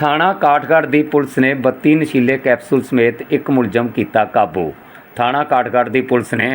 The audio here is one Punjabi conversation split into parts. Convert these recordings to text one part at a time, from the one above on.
ਥਾਣਾ ਕਾਠਗੜ੍ਹ ਦੀ ਪੁਲਿਸ ਨੇ 32 ਨਸ਼ੀਲੇ ਕੈਪਸੂਲ ਸਮੇਤ ਇੱਕ ਮੁਲਜ਼ਮ ਕੀਤਾ ਕਾਬੂ। ਥਾਣਾ ਕਾਠਗੜ੍ਹ ਦੀ ਪੁਲਿਸ ਨੇ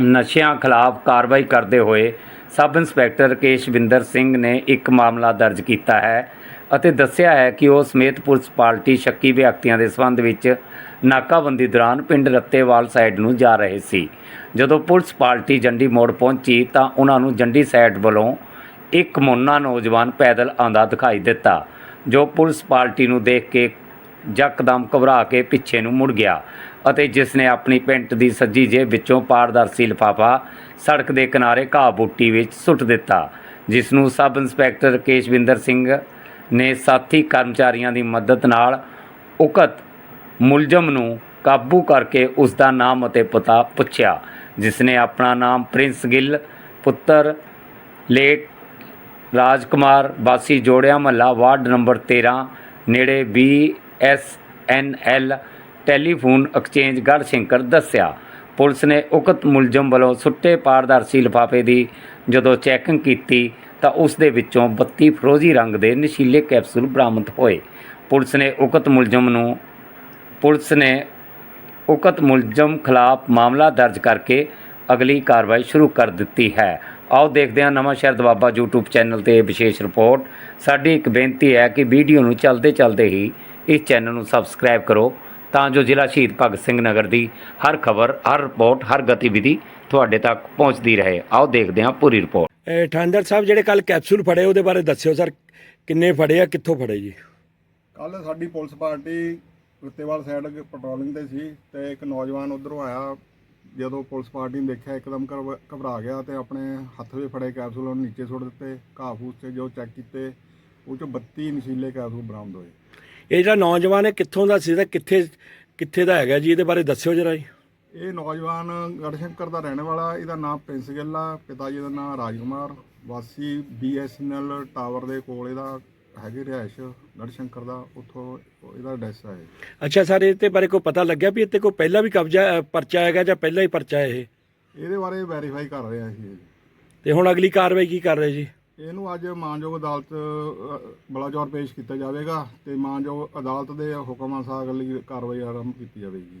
ਨਸ਼ਿਆਂ ਖਿਲਾਫ ਕਾਰਵਾਈ ਕਰਦੇ ਹੋਏ ਸਬ ਇੰਸਪੈਕਟਰ ਕੇਸ਼ਵਿੰਦਰ ਸਿੰਘ ਨੇ ਇੱਕ ਮਾਮਲਾ ਦਰਜ ਕੀਤਾ ਹੈ ਅਤੇ ਦੱਸਿਆ ਹੈ ਕਿ ਉਹ ਸਮੇਤ ਪੁਲਿਸ ਪਾਰਟੀ ਸ਼ੱਕੀ ਵਿਅਕਤੀਆਂ ਦੇ ਸੰਬੰਧ ਵਿੱਚ ਨਾਕਾਬੰਦੀ ਦੌਰਾਨ ਪਿੰਡ ਰੱਤੇਵਾਲ ਸਾਈਡ ਨੂੰ ਜਾ ਰਹੇ ਸੀ। ਜਦੋਂ ਪੁਲਿਸ ਪਾਰਟੀ ਜੰਡੀ ਮੋੜ ਪਹੁੰਚੀ ਤਾਂ ਉਹਨਾਂ ਨੂੰ ਜੰਡੀ ਸਾਈਡ ਵੱਲੋਂ ਇੱਕ ਮੋਨਾ ਨੌਜਵਾਨ ਪੈਦਲ ਆਂਦਾ ਦਿਖਾਈ ਦਿੱਤਾ। ਜੋ ਪੁਲਿਸ ਪਾਰਟੀ ਨੂੰ ਦੇਖ ਕੇ ਯਕਦਮ ਘਬਰਾ ਕੇ ਪਿੱਛੇ ਨੂੰ ਮੁੜ ਗਿਆ ਅਤੇ ਜਿਸ ਨੇ ਆਪਣੀ ਪੈਂਟ ਦੀ ਸੱਜੀ ਜੇਬ ਵਿੱਚੋਂ ਪਾਰਦਰਸ਼ੀ ਲਿਫਾਫਾ ਸੜਕ ਦੇ ਕਿਨਾਰੇ ਘਾਹ ਬੂਟੀ ਵਿੱਚ ਸੁੱਟ ਦਿੱਤਾ ਜਿਸ ਨੂੰ ਸਬ ਇੰਸਪੈਕਟਰ ਕੇਸ਼ਵਿੰਦਰ ਸਿੰਘ ਨੇ ਸਾਥੀ ਕਰਮਚਾਰੀਆਂ ਦੀ ਮਦਦ ਨਾਲ ਉਕਤ ਮੁਲਜ਼ਮ ਨੂੰ ਕਾਬੂ ਕਰਕੇ ਉਸ ਦਾ ਨਾਮ ਅਤੇ ਪਤਾ ਪੁੱਛਿਆ ਜਿਸ ਨੇ ਆਪਣਾ ਨਾਮ ਪ੍ਰਿੰਸ ਗਿੱਲ, ਪੁੱਤਰ ਲੇਟ ਰਾਜ ਕੁਮਾਰ ਵਾਸੀ ਜੋੜਿਆ ਮਹੱਲਾ ਵਾਰਡ ਨੰਬਰ 13 ਨੇੜੇ BSNL ਟੈਲੀਫੋਨ ਐਕਸਚੇਂਜ ਗੜ੍ਹਸ਼ੰਕਰ ਦੱਸਿਆ। ਪੁਲਿਸ ਨੇ ਉਕਤ ਮੁਲਜ਼ਮ ਵੱਲੋਂ ਸੁੱਟੇ ਪਾਰਦਰਸ਼ੀ ਲਿਫਾਫੇ ਦੀ ਜਦੋਂ ਚੈਕਿੰਗ ਕੀਤੀ ਤਾਂ ਉਸ ਦੇ ਵਿੱਚੋਂ 32 ਫਰੋਜ਼ੀ ਰੰਗ ਦੇ ਨਸ਼ੀਲੇ ਕੈਪਸੂਲ ਬਰਾਮਦ ਹੋਏ। ਪੁਲਿਸ ਨੇ ਉਕਤ ਮੁਲਜ਼ਮ ਨੂੰ, ਪੁਲਿਸ ਨੇ ਉਕਤ ਮੁਲਜ਼ਮ ਖਿਲਾਫ ਮਾਮਲਾ ਦਰਜ ਕਰਕੇ ਅਗਲੀ ਕਾਰਵਾਈ ਸ਼ੁਰੂ ਕਰ ਦਿੱਤੀ ਹੈ। ਆਓ ਦੇਖਦੇ ਹਾਂ ਨਵਾਂ ਸ਼ਹਿਰ ਦਵਾਬਾ YouTube ਚੈਨਲ ਤੇ ਇਹ ਵਿਸ਼ੇਸ਼ ਰਿਪੋਰਟ। ਸਾਡੀ ਇੱਕ ਬੇਨਤੀ ਹੈ ਕਿ ਵੀਡੀਓ ਨੂੰ ਚਲਦੇ ਚਲਦੇ ਹੀ ਇਸ ਚੈਨਲ ਨੂੰ ਸਬਸਕ੍ਰਾਈਬ ਕਰੋ ਤਾਂ ਜੋ ਜ਼ਿਲ੍ਹਾ ਸ਼ਹੀਦ ਭਗਤ ਸਿੰਘ ਨਗਰ ਦੀ ਹਰ ਖਬਰ ਹਰ ਰਿਪੋਰਟ ਹਰ ਗਤੀਵਿਧੀ ਤੁਹਾਡੇ ਤੱਕ ਪਹੁੰਚਦੀ ਰਹੇ। ਆਓ ਦੇਖਦੇ ਹਾਂ ਪੂਰੀ ਰਿਪੋਰਟ। ਇਹ ਠਾਂਦਰ ਸਾਹਿਬ ਜਿਹੜੇ ਕੱਲ ਕੈਪਸੂਲ ਫੜੇ ਉਹਦੇ ਬਾਰੇ ਦੱਸਿਓ ਸਰ ਕਿੰਨੇ ਫੜੇ ਆ ਕਿੱਥੋਂ ਫੜੇ ਜੀ? ਕੱਲ ਸਾਡੀ ਪੁਲਿਸ ਪਾਰਟੀ ਉੱਤੇਵਾਲ ਸਾਈਡ ਪੈਟਰੋਲਿੰਗ ਤੇ ਸੀ ਤੇ ਇੱਕ ਨੌਜਵਾਨ ਉਧਰੋਂ ਆਇਆ। ਜਦੋਂ ਪੁਲਿਸ ਪਾਰਟੀ ਨੇ ਦੇਖਿਆ ਇੱਕਦਮ ਘਬ- ਘਬਰਾ ਗਿਆ ਤੇ ਆਪਣੇ ਹੱਥ ਵਿੱਚ ਫੜੇ ਕੈਪਸੂਲ ਉਹਨੂੰ ਨੀਚੇ ਸੁੱਟ ਦਿੱਤੇ ਘਾਹ ਫੂਸ ਤੇ ਜੋ ਚੈੱਕ ਕੀਤੇ ਉਹ ਚੋਂ 32 ਨਸ਼ੀਲੇ ਕੈਪਸੂਲ ਬਰਾਮਦ ਹੋਏ। ਇਹ ਜਿਹੜਾ ਨੌਜਵਾਨ ਹੈ ਕਿੱਥੋਂ ਦਾ ਸੀ ਤੇ ਕਿੱਥੇ ਕਿੱਥੇ ਦਾ ਹੈਗਾ ਜੀ? ਇਹਦੇ ਬਾਰੇ ਦੱਸਿਓ ਜਰਾ ਜੀ। ਇਹ ਨੌਜਵਾਨ ਗੜਸ਼ੰਕਰ ਦਾ ਰਹਿਣ ਵਾਲਾ ਇਹਦਾ ਨਾਮ ਪ੍ਰਿੰਸ ਗਿੱਲ ਆ ਪਿਤਾ ਜੀ ਦਾ ਨਾਮ ਰਾਜਕੁਮਾਰ ਵਾਸੀ BSNL ਟਾਵਰ ਦੇ ਕੋਲ ਇਹਦਾ ਹੈਗੇ ਰਿਹਾਇਸ਼ ਗੜਸ਼ੰਕਰ ਦਾ ਉੱਥੋਂ ਇਹਦਾ ਐਡਰੈਸ ਆ ਇਹ। ਅੱਛਾ ਸਰ ਇਹਦੇ ਬਾਰੇ ਕੋਈ ਪਤਾ ਲੱਗਿਆ ਵੀ ਇੱਥੇ ਕੋਈ ਪਹਿਲਾਂ ਵੀ ਕਬਜ਼ਾ ਅ, ਪਰਚਾ ਹੈਗਾ ਜਾਂ ਪਹਿਲਾਂ ਹੀ ਪਰਚਾ ਹੈ ਇਹ? ਇਹਦੇ ਬਾਰੇ ਵੈਰੀਫਾਈ ਕਰ ਰਹੇ ਆ ਅਸੀਂ ਤੇ ਹੁਣ ਅਗਲੀ ਕਾਰਵਾਈ ਕੀ ਕਰ ਰਹੇ ਜੀ? ਇਹਨੂੰ ਅੱਜ ਮਾਨਯੋਗ ਅਦਾਲਤ ਅ, ਬਲਾਚੌਰ ਪੇਸ਼ ਕੀਤਾ ਜਾਵੇਗਾ ਤੇ ਮਾਨਯੋਗ ਅਦਾਲਤ ਦੇ ਹੁਕਮ ਅਨੁਸਾਰ ਅਗਲੀ ਕਾਰਵਾਈ ਆਰੰਭ ਕੀਤੀ ਜਾਵੇਗੀ।